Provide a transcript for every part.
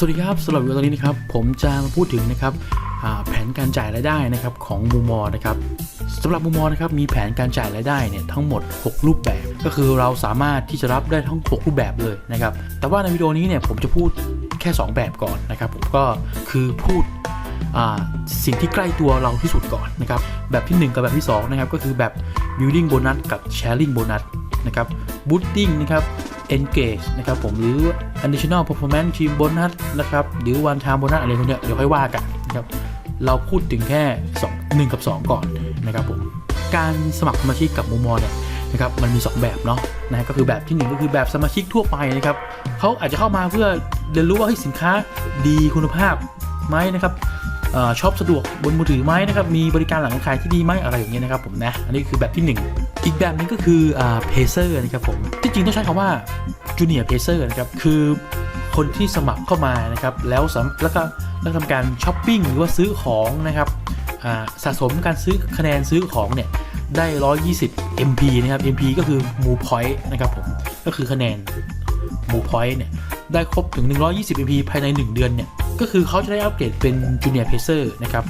สวัสดีครับสำหรับวิดีโอตอนนี้นะครับผมจะมาพูดถึงนะครับแผนการจ่ายรายได้นะครับของมูมอนะครับสำหรับมูมอนะครับมีแผนการจ่ายรายได้เนี่ยทั้งหมด 6 รูปแบบ ก็คือเราสามารถที่จะรับได้ทั้ง 6 รูปแบบเลยนะครับแต่ว่าในวิดีโอนี้เนี่ยผมจะพูดแค่ 2 แบบก่อนนะครับผมก็คือพูดสิ่งที่ใกล้ตัวเราที่สุดก่อนนะครับแบบทีหนึ่1 กับแบบที่2นะครับก็คือแบบ building bonus กับ sharing bonus นะครับ booting นะครับ engage นะครับผมหรือ additional performance team bonus นะครับหรือ one time bonus อะไรพวกเนี้ยเดี๋ยวค่อยว่ากันนะครับเราพูดถึงแค่ 2 1 กับ 2 ก่อนนะครับผมการสมัครสมาชิกกับมูมอเนี่ยนะครับมันมี 2 แบบเนาะนะก็คือแบบที่ 1 ก็คือแบบสมาชิกทั่วไปนะครับเขาอาจจะเข้ามาเพื่อเรียนรู้ว่าเฮ้ยสินค้าดีคุณภาพไหมนะครับ ชอบสะดวกบนมือถือไหมนะครับ มีบริการหลังการขายที่ดีไหมอะไรอย่างเงี้ยนะครับผมนะ อันนี้คือแบบที่ 1 อีกแบบนึงก็คือเพเซอร์นะครับผม ที่จริงต้องใช้คำว่าจูเนียร์เพเซอร์นะครับ คือคนที่สมัครเข้ามานะครับ แล้วสแล้วก็แล้วทำการช้อปปิ้งหรือว่าซื้อของนะครับสะสมการซื้อคะแนนซื้อของเนี่ยได้ 120 MP นะครับ MP ก็คือ Move Point นะครับผม ก็คือคะแนน Move Point เนี่ย ได้ครบถึง 120 MP ภายใน 1 เดือนเนี่ย ก็คือเขาจะได้อัปเกรดเป็น Junior Pacer นะครับ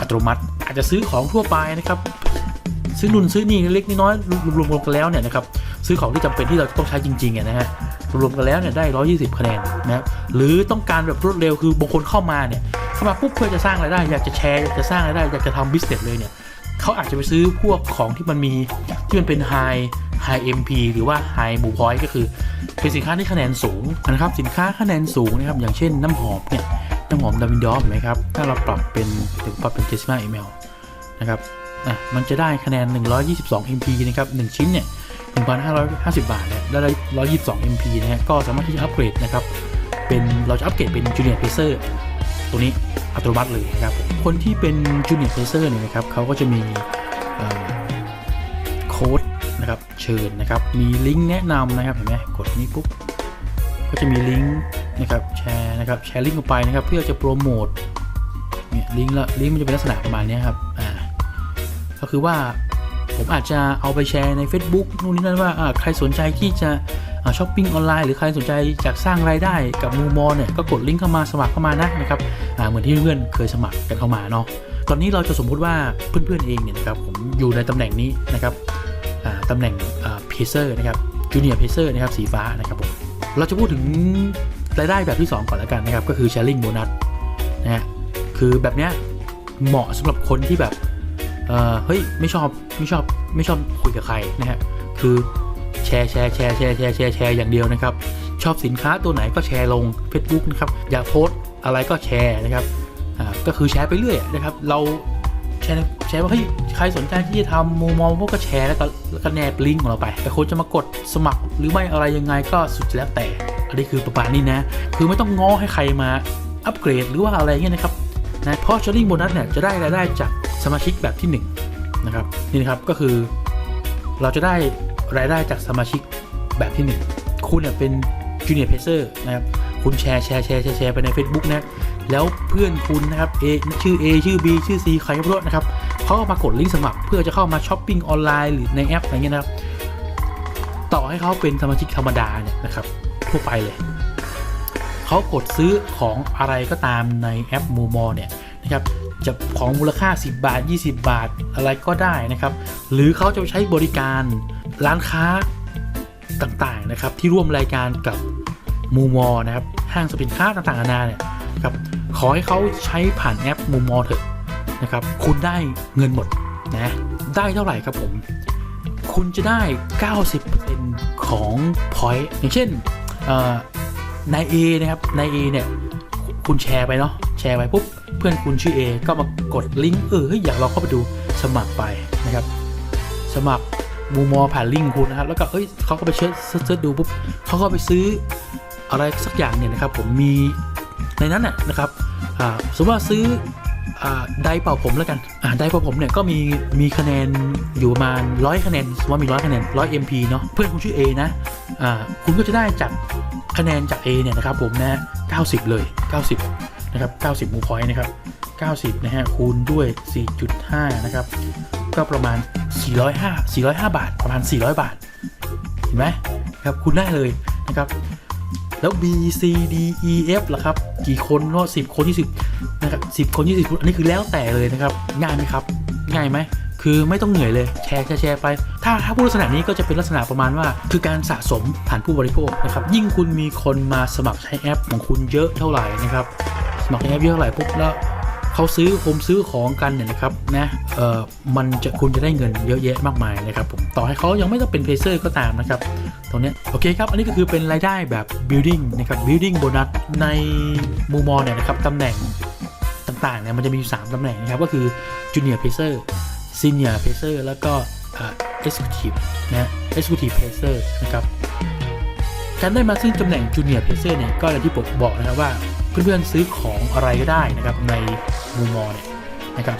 อัตโนมัติอาจจะซื้อของทั่วไปนะครับ ซื้อนุ่นซื้อนี่เล็กน้อยรวมๆกันแล้วเนี่ยนะครับซื้อของที่จำเป็นที่เราต้องใช้จริงๆนะฮะรวมๆกันแล้วเนี่ยได้ 120 คะแนนนะครับหรือต้องการแบบรวดเร็วคือบางคนเข้ามาเนี่ยเข้ามาปุ๊บเพื่อจะสร้างรายได้ อยากจะแชร์อยากจะสร้างรายได้อยากจะทำบิสเนสเลยเนี่ยเขาอาจจะไปซื้อพวกของที่มันมีที่มันเป็น high high MP หรือว่า high move point ก็คือ เป็นสินค้าที่คะแนนสูงนะครับสินค้าคะแนนสูงนะครับอย่างเช่นน้ำหอมเนี่ยน้ำหอมดาวินดอฟเห็นไหมครับถ้าเราปรับเป็นถึงปรับเป็น 75 ml นะครับอะมันจะได้คะแนน 122 MP นะครับ1ชิ้นเนี่ย1,550 บาทเนี่ยได้ 122 MP นะฮะก็สามารถที่จะอัปเกรดนะครับเป็นเราจะอัปเกรดเป็น Junior Pacer ตัวนี้อัตโนมัติเลยนะครับ คนที่เป็น Junior Pacer เนี่ยนะครับเขาก็จะมีโค้ด นะครับ เชิญนะครับ มีลิงก์แนะนำนะครับเห็นไหมกดนี้ปุ๊บก็จะมีลิงก์นะครับแชร์นะครับแชร์ลิงก์ออกไปนะครับ เพื่อจะโปรโมทเนี่ยลิงก์ละลิงก์มันจะเป็นลักษณะประมาณนี้ครับอ่าก็คือว่าผมอาจจะเอาไปแชร์ใน Facebook นู่นนี่นั่นว่าอ่าใครสนใจที่จะช้อปปิ้งออนไลน์หรือใครสนใจอยากสร้างรายได้กับมูมอเนี่ยก็กดลิงก์เข้ามาสมัครเข้ามานะนะครับอ่าเหมือนที่เพื่อนเคยสมัครกันเข้ามาเนาะตอนนี้เราจะสมมุติว่าเพื่อนๆเองเนี่ยนะครับผมอยู่ในตำแหน่งนี้นะครับ ตำแหน่งเพเซอร์นะครับจูเนียร์เพเซอร์นะครับสีฟ้านะครับผมเราจะพูดถึงรายได้แบบที่ 2 ก่อนแล้วกันนะครับ ก็คือ sharing bonus นะฮะคือแบบเนี้ยเหมาะสำหรับคนที่แบบเออเฮ้ยไม่ชอบไม่ชอบไม่ชอบคุยกับใครนะฮะคือแชร์แชร์แชร์แชร์แชร์แชร์แชร์อย่างเดียวนะครับ ชอบสินค้าตัวไหนก็แชร์ลง Facebook นะครับ อยากโพสอะไรก็แชร์นะครับก็คือแชร์ไปเรื่อยนะครับ เรา ร์แชร์ว่าเฮ้ยใครสนใจที่จะทำมูมองพวกก็แชร์แล้วก็แล้วก็แนบลิงก์ของเราไปแต่คนจะมากดสมัครหรือไม่อะไรยังไงก็สุดแล้วแต่ อันนี้คือประมาณนี้นะ คือไม่ต้องง้อให้ใครมาอัปเกรดหรือว่าอะไรเงี้ยนะครับนะเพราะ sharing bonus เนี่ยจะได้รายได้จากสมาชิกแบบที่1นนะครับนี่นะครับก็คือเราจะได้รายได้จากสมาชิกแบบที่ 1 คุณเนี่ยเป็น junior pacer นะครับคุณแชร์แชร์แชร์แชร์แชร์ไปใน Facebook นะ แล้วเพื่อนคุณนะครับ A ชื่อ A ชื่อ B ชื่อ C ใครก็ไม่รู้นะครับเขาก็มากดลิงก์สมัครเพื่อจะเข้ามาช้อปปิ้งออนไลน์หรือในแอปอะไรเงี้ยนะครับ ต่อให้เขาเป็นสมาชิกธรรมดาเนี่ยนะครับทั่วไปเลยเขากดซื้อของอะไรก็ตามในแอปมูมอเนี่ยนะครับจะของมูลค่า 10 บาท 20 บาทอะไรก็ได้นะครับ หรือเขาจะใช้บริการร้านค้าต่างๆนะครับที่ร่วมรายการกับมูมอนะครับห้างสรรพสินค้าต่างๆนานาเนี่ยครับ ขอให้เขาใช้ผ่านแอปมูมอเถอะนะครับ คุณได้เงินหมดนะ ได้เท่าไหร่ครับผม คุณจะได้ 90%ของ point อย่างเช่นเอ่อนาย A นะครับนาย A เนี่ย คุณแชร์ไปเนาะ แชร์ไปปุ๊บ เพื่อนคุณชื่อ A ก็มากดลิงก์เออเฮ้ยอยากลองเข้าไปดูสมัครไปนะครับ สมัครมูมอผ่านลิงก์คุณนะครับ แล้วก็เอ้ยเขาก็ไปเชิญเสิร์ชดูปุ๊บเขาก็ไปซื้ออะไรสักอย่างเนี่ยนะครับผมมี ในนั้นน่ะนะครับสมมติว่าซื้ออไดร์เป่าผมแล้วกันไดร์เป่าผมเนี่ยก็มีมีคะแนนอยู่ประมาณร้อยคะแนนสมมติว่ามีร้อยคะแนนร้อย MP เนาะเพื่อนคุณชื่อ A นะคุณก็จะได้จากคะแนนจาก A เนี่ยนะครับผมนะ90 เลย 90นะครับ90 มูพอยต์นะครับ90นะฮะคูณด้วย 4.5 นะครับ ก็ประมาณ 405 405 บาท ประมาณ 400 บาท เห็นไหมครับคุณได้เลยนะครับ แล้ว B C D E F ล่ะครับ กี่คนก็สิบคนที่สิบนะครับสิบคนยี่สิบคน อันนี้คือแล้วแต่เลยนะครับ ง่ายไหมครับ ง่ายไหมคือไม่ต้องเหนื่อยเลยแชร์แชร์แชร์ไป ถ้าถ้าพูดลักษณะนี้ก็จะเป็นลักษณะประมาณว่า คือการสะสมผ่านผู้บริโภคนะครับ ยิ่งคุณมีคนมาสมัครใช้แอปของคุณเยอะเท่าไหร่นะครับ สมัครใช้แอปเยอะเท่าไหร่ปุ๊บแล้ว เขาซื้อผมซื้อของกันเนี่ยนะครับนะเออมันจะคุณจะได้เงินเยอะแยะมากมายนะครับผมต่อให้เขายังไม่ต้องเป็นเพลเซอร์ก็ตามนะครับตรงนี้โอเคครับ อันนี้ก็คือเป็นรายได้แบบ building นะครับ building bonus ในมูมอเนี่ยนะครับตำแหน่งต่างๆเนี่ยมันจะมีอยู่ 3ตำแหน่งนะครับก็คือ junior pacer senior pacer แล้วก็ executive นะ executive pacer นะครับการได้มาซึ่งตำแหน่ง junior pacer เนี่ยก็อย่างที่ผมบอกนะครับว่า เพื่อนๆซื้อของอะไรก็ได้นะครับในมูมอเนี่ยนะครับ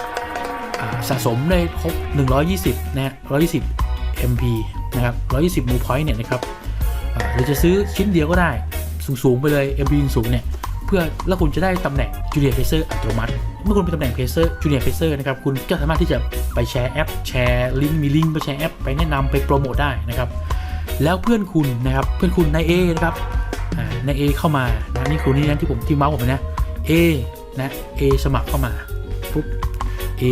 สะสมได้ครบ 120 นะฮะ120 MP นะครับ 120 มูพอยต์เนี่ยนะครับอ่าหรือจะซื้อชิ้นเดียวก็ได้สูงๆไปเลย MP สูงเนี่ยเพื่อแล้วคุณจะได้ตำแหน่ง Junior Pacer อัตโนมัติ เมื่อคุณเป็นตำแหน่ง Pacer Junior Pacer นะครับคุณก็สามารถที่จะไปแชร์แอปแชร์ลิงก์มีลิงก์ไปแชร์แอปไปแนะนำไปโปรโมทได้นะครับแล้วเพื่อนคุณนะครับเพื่อนคุณนาย A นะครับนาย A เข้ามา นะนี่คุณนี่นะที่ผมที่เมาส์ผมนะ A นะ A สมัครเข้ามาปุ๊บ A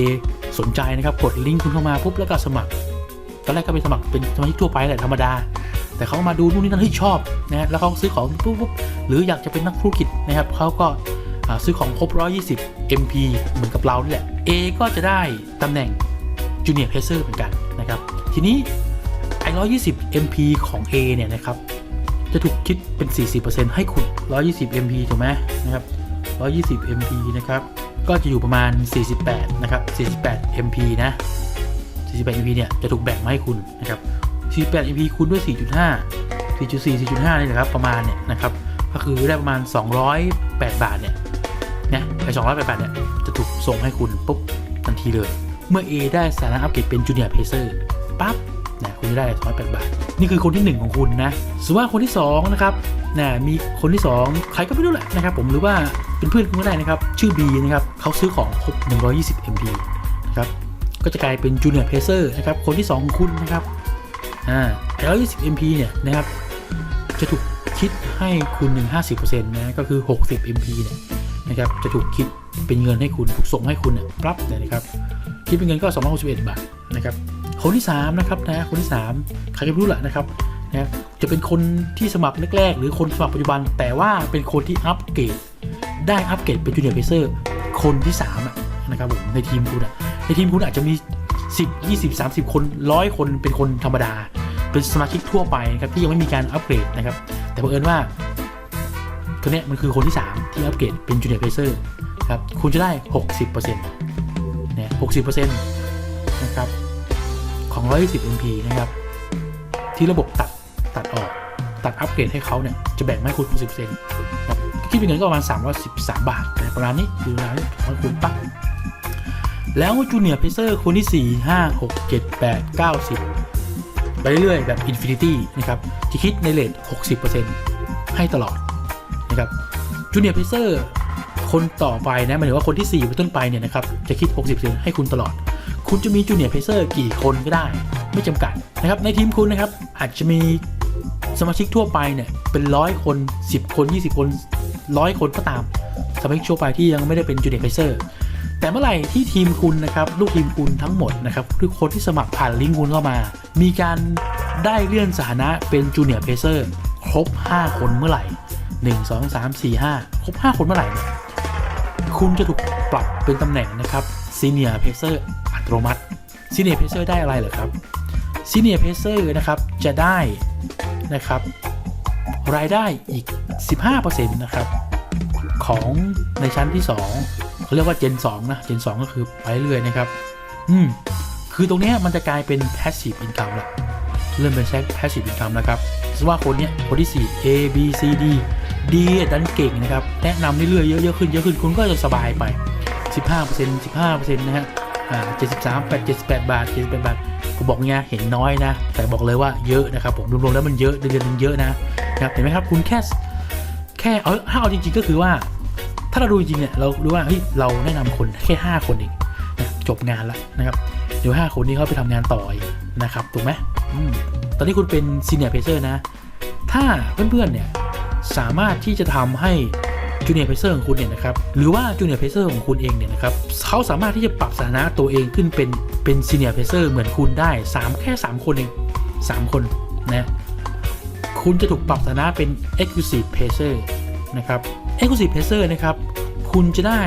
สนใจนะครับกดลิงก์คุณเข้ามาปุ๊บแล้วก็สมัครตอนแรกก็เป็นสมัครเป็นสมาชิกทั่วไปแหละธรรมดา แต่เขามาดูนู่นนี่นั่นเฮ้ยชอบนะแล้วเขาซื้อของปุ๊บปุ๊บหรืออยากจะเป็นนักธุรกิจนะครับเขาก็ซื้อของครบ 120 MP เหมือนกับเรานี่แหละ A ก็จะได้ตำแหน่ง Junior Pacer เหมือนกันนะครับ ทีนี้ไอ้120 MP ของ A เนี่ยนะครับ จะถูกคิดเป็น 40%ให้คุณ 120 MP ถูกไหมนะครับ 120 MP นะครับ ก็จะอยู่ประมาณ 48 นะครับ 48 MP นะ 48 MP เนี่ยจะถูกแบ่งมาให้คุณนะครับ 48 MP คูณด้วย 4.5 4.4 4.5 นี่แหละครับประมาณเนี่ยนะครับ ก็คือได้ประมาณ 208 บาทเนี่ยนะไอ้208 บาทเนี่ยจะถูกส่งให้คุณปุ๊บทันทีเลย เมื่อ A ได้สถานะอัปเกรดเป็น Junior Pacer ปั๊บ นะคุณจะได้208บาท นี่คือคนที่ 1 ของคุณนะสมมติว่าคนที่2นะครับนะมีคนที่ 2 ใครก็ไม่รู้แหละนะครับ ผมหรือว่าเป็นเพื่อนคุณก็ได้นะครับ ชื่อ B นะครับเขาซื้อของครบ120 MB นะครับก็จะกลายเป็น Junior Pacer นะครับคนที่ 2 ของคุณนะครับอ่า120 MP เนี่ยนะครับจะถูกคิดให้คุณหนึ่ง50%นะก็คือ 60 MP เนี่ยนะครับจะถูกคิดเป็นเงินให้คุณถูกส่งให้คุณเนี่ยปั๊บเนี่ยนะครับคิดเป็นเงินก็ 261 บาทนะครับ คนที่3นะครับนะคนที่3ใครก็รู้แหละนะครับนะจะเป็นคนที่สมัครแรกๆ หรือคนสมัครปัจจุบัน แต่ว่าเป็นคนที่อัปเกรดได้อัปเกรดเป็น Junior Pacer คนที่3นะครับผมในทีมคุณในทีมคุณอาจจะมี 10 20 30 คนร้อยคนเป็นคนธรรมดา เป็นสมาชิกทั่วไปนะครับที่ยังไม่มีการอัปเกรดนะครับ แต่เอิญว่าคนนี้มันคือคนที่ 3 ที่อัปเกรดเป็น Junior Pacer ครับคุณจะได้ 60%เนี่ย60%นะครับ ของ 120 MP นะครับ ที่ระบบตัดตัดออกตัดอัปเกรดให้เขาเนี่ย จะแบ่งมาให้คุณ60%นคิดเป็นเงินก็ประมาณ 313 บาทประมาณนี้คือระมาณนี้ของคุณปั๊บแล้วจูเนียร์เพเซอร์คนที่ 4 5 6 7 8 9 10 ไปเรื่อยๆ แบบอินฟินิตี้นะครับจะคิดในเลท60%ให้ตลอดนะครับจูเนียร์เพเซอร์คนต่อไปนะหมายถึงว่าคนที่4เป็นต้นไปเนี่ยนะครับจะคิด 60%ให้คุณตลอด คุณจะมีจูเนียร์เพเซอร์กี่คนก็ได้ ไม่จำกัดนะครับในทีมคุณนะครับอาจจะมีสมาชิกทั่วไปเนี่ยเป็นร้อยคน 10 คน 20 คนร้อยคนก็ตามสมาชิกทั่วไปที่ยังไม่ได้เป็นจูเนียร์เพเซอร์แต่เมื่อไหร่ที่ทีมคุณนะครับลูกทีมคุณทั้งหมดนะครับทุกคนที่สมัครผ่านลิงก์คุณเข้ามา มีการได้เลื่อนสถานะเป็นจูเนียร์เพเซอร์ครบ 5 คนเมื่อไหร่ 1 2 3 4 5 ครบ 5 คนเมื่อไหร่เนี่ยคุณจะถูกปรับเป็นตำแหน่งนะครับซีเนียร์เพเซอร์ โนมัติซีเนียร์เพเซอร์ได้อะไรเหรอครับซีเนียร์เพเซอร์นะครับจะได้นะครับรายได้อีก 15%นะครับของในชั้นที่2เขาเรียกว่า Gen 2 นะ Gen 2 ก็คือไปเรื่อยนะครับ อืม คือตรงนี้มันจะกลายเป็น passive income ละเริ่มเป็นแค่ passive income นะครับสว่าคนเนี้ยคนที่ 4 A B C D D ดันเก่งนะครับ แนะนำเรื่อยๆเยอะๆขึ้นเยอะขึ้นคุณก็จะสบายไป 15% 15%นะฮะ อ่า73 8 78 บาท78บาทผมบอกไงเห็นน้อยนะ แต่บอกเลยว่าเยอะนะครับผมรวมๆแล้วมันเยอะเดือนๆนึงเยอะนะนะครับเห็นไหมครับคุณแค่แค่เอาถ้าเอาจริงๆก็คือว่า ถ้าเราดูจริงเนี่ยเรารู้ว่าเฮ้ยเราแนะนำคนแค่ 5 คนเองนะจบงานแล้วนะครับเดี๋ยว 5 คนนี้เขาไปทำงานต่ออีกนะครับถูกไหมอมตอนนี้คุณเป็นซีเนียร์เพเซอร์นะ ถ้าเพื่อนๆเนี่ยสามารถที่จะทำให้ จูเนียร์เพเซอร์ของคุณเนี่ยนะครับหรือว่าจูเนียร์เพเซอร์ของคุณเองเนี่ยนะครับเขาสามารถที่จะปรับสถานะตัวเองขึ้นเป็นเป็นซีเนียร์เพเซอร์เหมือนคุณได้ 3 แค่ 3 คนเอง 3 คนนะคุณจะถูกปรับสถานะเป็น Exclusive Pacer นะครับ Exclusive Pacer นะครับ คุณจะได้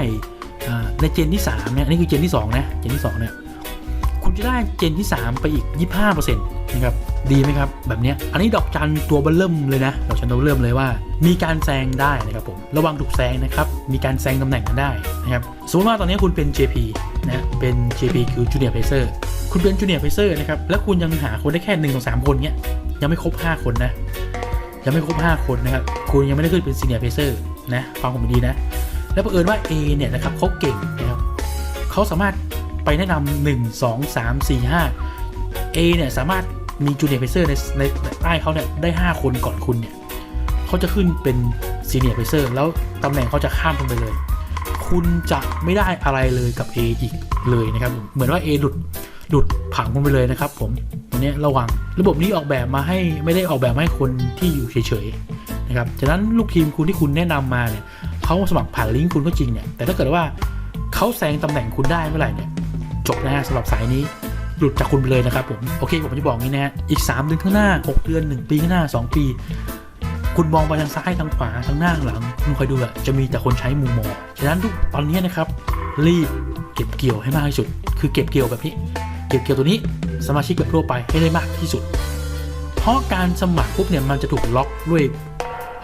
อ่าในเจนที่3เนี่ยนนี่คือเจนที่2นะเจนที่2เนี่ยคุณจะได้เจนที่ 3 ไปอีก 25%นะครับ ดีไหมครับ แบบเนี้ยอันนี้ดอกจันตัวเบลเริ่มเลยนะดอกจันตัวเบลเริ่มเลยว่า มีการแซงได้นะครับผมระวังถูกแซงนะครับมีการแซงตำแหน่งกันได้นะครับสมมติว่าตอนนี้คุณเป็น JP นะเป็น JP คือ Junior Pacer คุณเป็น Junior Pacer นะครับแล้วคุณยังหาคนได้แค่1นงสามคนเนี้ยยังไม่ครบ 5 คนนะยังไม่ครบ 5 คนนะครับคุณยังไม่ได้ขึ้นเป็น Senior Pacer นะฟังผมดีนะแล้วบังเอิญว่า A เนี่ยนะครับเขาเก่งนะครับเขาสามารถไปแนะนำหนึ่งสองสามสี่ห้า A เนี่ยสามารถ มีจูเนียร์เพเซอร์ในในใต้เขาเนี่ยได้ 5 คนก่อนคุณเนี่ยเขาจะขึ้นเป็นซีเนียร์เพเซอร์แล้วตำแหน่งเขาจะข้ามคุณไปเลย คุณจะไม่ได้อะไรเลยกับ A อีกเลยนะครับ เหมือนว่า A หลุดหลุดผังคุณไปเลยนะครับผมวันนี้ระวังระบบนี้ออกแบบมาให้ไม่ได้ออกแบบมาให้คนที่อยู่เฉยๆนะครับฉะนั้นลูกทีมคุณที่คุณแนะนำมาเนี่ยเขาสมัครผ่านลิงก์คุณก็จริงเนี่ยแต่ถ้าเกิดว่าเขาแซงตำแหน่งคุณได้เมื่อไหร่เนี่ยจบนะฮะสำหรับสายนี้ หลุดจากคุณไปเลยนะครับผมโอเคผมจะบอกงี้นะฮะอีก3เดือนข้างหน้า 6 เดือน 1 ปีข้างหน้า 2 ปี คุณมองไปทางซ้ายทางขวาทางหน้าหลัง คุณคอยดูอะจะมีแต่คนใช้มุมมองฉะนั้นทุกตอนนี้นะครับรีบเก็บเกี่ยวให้มากที่สุด คือเก็บเกี่ยวแบบนี้ เก็บเกี่ยวตัวนี้สมาชิกแบบทั่วไปให้ได้มากที่สุด เพราะการสมัครปุ๊บเนี่ยมันจะถูกล็อกด้วย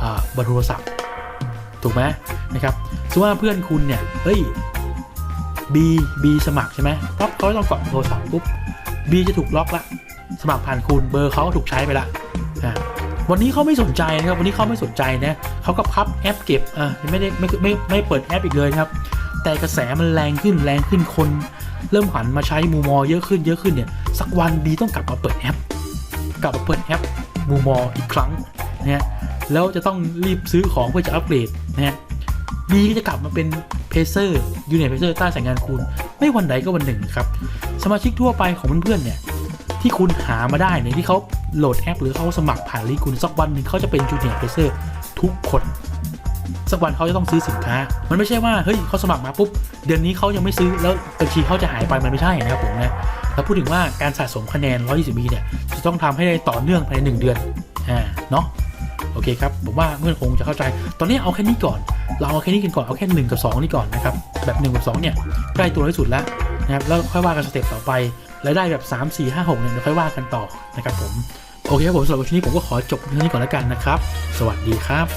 อ่าเบอร์โทรศัพท์ถูกไหมนะครับสมมติว่าเพื่อนคุณเนี่ยเฮ้ย B B สมัครใช่ไหมปั๊บเขาต้องกดโทรศัพท์ปุ๊บ B จะถูกล็อกละ สมัครผ่านคุณเบอร์เขาถูกใช้ไปละอ่าวันนี้เขาไม่สนใจนะครับ วันนี้เขาไม่สนใจนะเขาก็พับแอปเก็บอ่าไม่ได้ไม่ไม่ไม่เปิดแอปอีกเลยครับ แต่กระแสมันแรงขึ้นแรงขึ้นคน เริ่มหันมาใช้มูมอเยอะขึ้นเยอะขึ้นเนี่ยสักวัน B ต้องกลับมาเปิดแอป กลับมาเปิดแอปมูมออีกครั้งนะฮะแล้วจะต้องรีบซื้อของเพื่อจะอัปเกรดนะฮะ บีก็จะกลับมาเป็นเพเซอร์ยูเนียเพเซอร์ใต้สายงานคุณ ไม่วันใดก็วันหนึ่งครับ สมาชิกทั่วไปของเพื่อนๆเนี่ยที่คุณหามาได้เนี่ยที่เขาโหลดแอป หรือเขาสมัครผ่านลิงก์คุณสักวันหนึ่งเขาจะเป็นจูเนียร์เพเซอร์ทุกคนสักวันเขาจะต้องซื้อสินค้า มันไม่ใช่ว่าเฮ้ยเขาสมัครมาปุ๊บเดือนนี้เขายังไม่ซื้อแล้วบัญชีเขาจะหายไปมันไม่ใช่นะครับผมนะแล้วพูดถึงว่าการสะสมคะแนน 120บีเนี่ยจะต้องทำให้ได้ต่อเนื่องภายในหนึ่งเดือนอ่าเนาะโอเคครับผมว่าเพื่อนคงจะเข้าใจ ตอนนี้เอาแค่นี้ก่อน เราเอาแค่นี้กันก่อนเอาแค่1กับ2นี่ก่อนนะครับแบบ1กับ2เนี่ยใกล้ตัวที่สุดแล้วนะครับแล้วค่อยว่ากันสเต็ปต่อไปแล้วได้แบบ 3 4 5 6เนี่ยเดี๋ยวค่อยว่ากันต่อนะครับผมโอเคครับผมสำหรับวันนี้ผมก็ขอจบเรื่องนี้ก่อนแล้วกันนะครับ สวัสดีครับ